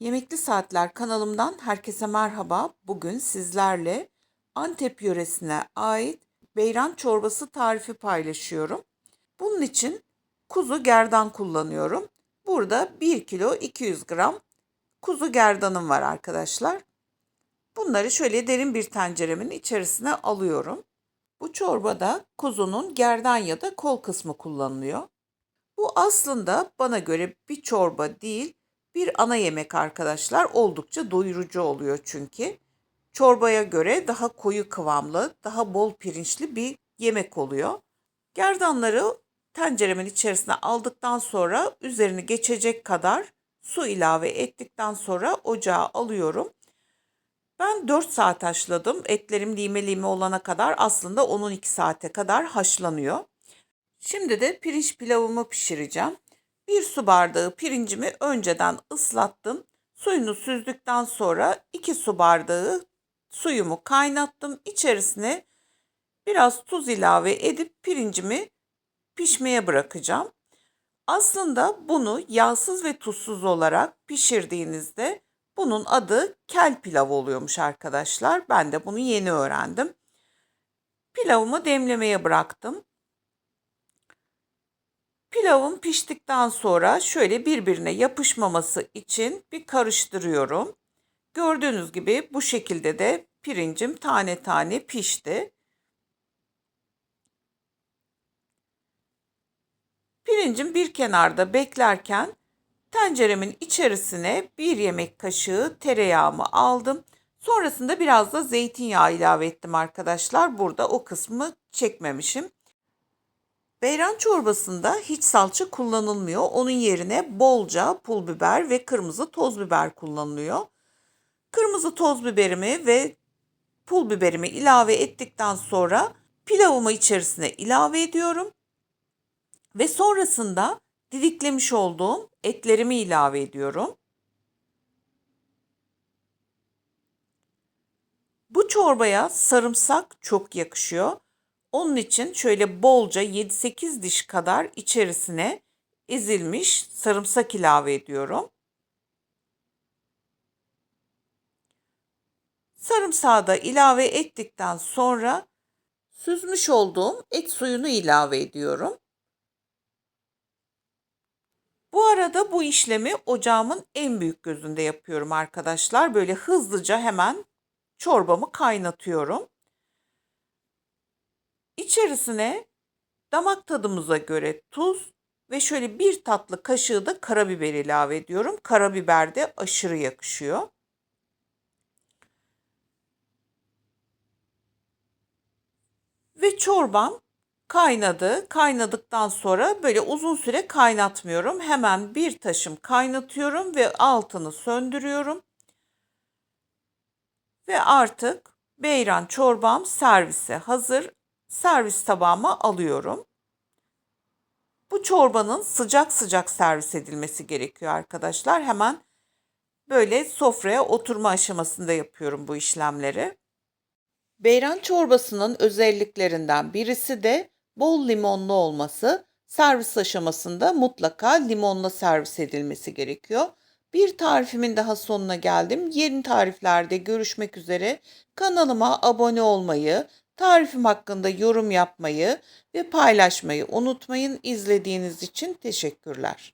Yemekli Saatler kanalımdan herkese merhaba. Bugün sizlerle Antep yöresine ait beyran çorbası tarifi paylaşıyorum. Bunun için kuzu gerdan kullanıyorum. Burada 1 kilo 200 gram kuzu gerdanım var arkadaşlar. Bunları şöyle derin bir tenceremin içerisine alıyorum. Bu çorbada kuzunun gerdan ya da kol kısmı kullanılıyor. Bu aslında bana göre bir çorba değil, bir ana yemek arkadaşlar. Oldukça doyurucu oluyor çünkü. Çorbaya göre daha koyu kıvamlı, daha bol pirinçli bir yemek oluyor. Gerdanları tenceremin içerisine aldıktan sonra üzerini geçecek kadar su ilave ettikten sonra ocağa alıyorum. Ben 4 saat haşladım. Etlerim lime lime olana kadar aslında 10-12 saate kadar haşlanıyor. Şimdi de pirinç pilavımı pişireceğim. Bir su bardağı pirincimi önceden ıslattım. Suyunu süzdükten sonra 2 su bardağı suyumu kaynattım. İçerisine biraz tuz ilave edip pirincimi pişmeye bırakacağım. Aslında bunu yağsız ve tuzsuz olarak pişirdiğinizde bunun adı kel pilav oluyormuş arkadaşlar. Ben de bunu yeni öğrendim. Pilavımı demlemeye bıraktım. Pilavım piştikten sonra şöyle birbirine yapışmaması için bir karıştırıyorum. Gördüğünüz gibi bu şekilde de pirincim tane tane pişti. Pirincim bir kenarda beklerken tenceremin içerisine bir yemek kaşığı tereyağımı aldım. Sonrasında biraz da zeytinyağı ilave ettim arkadaşlar. Burada o kısmı çekmemişim. Beyran çorbasında hiç salça kullanılmıyor. Onun yerine bolca pul biber ve kırmızı toz biber kullanılıyor. Kırmızı toz biberimi ve pul biberimi ilave ettikten sonra pilavımı içerisine ilave ediyorum. Ve sonrasında didiklemiş olduğum etlerimi ilave ediyorum. Bu çorbaya sarımsak çok yakışıyor. Onun için şöyle bolca 7-8 diş kadar içerisine ezilmiş sarımsak ilave ediyorum. Sarımsağı da ilave ettikten sonra süzmüş olduğum et suyunu ilave ediyorum. Bu arada bu işlemi ocağımın en büyük gözünde yapıyorum arkadaşlar. Böyle hızlıca hemen çorbamı kaynatıyorum. İçerisine damak tadımıza göre tuz ve şöyle bir tatlı kaşığı da karabiber ilave ediyorum. Karabiber de aşırı yakışıyor. Ve çorbam kaynadı. Kaynadıktan sonra böyle uzun süre kaynatmıyorum. Hemen bir taşım kaynatıyorum ve altını söndürüyorum. Ve artık beyran çorbam servise hazır servis tabağıma alıyorum. Bu çorbanın sıcak sıcak servis edilmesi gerekiyor arkadaşlar. Hemen böyle sofraya oturma aşamasında yapıyorum bu işlemleri. Beyran çorbasının özelliklerinden birisi de bol limonlu olması. Servis aşamasında mutlaka limonla servis edilmesi gerekiyor. Bir tarifimin daha sonuna geldim. Yeni tariflerde görüşmek üzere. Kanalıma abone olmayı, Tarifim hakkında yorum yapmayı ve paylaşmayı unutmayın. İzlediğiniz için teşekkürler.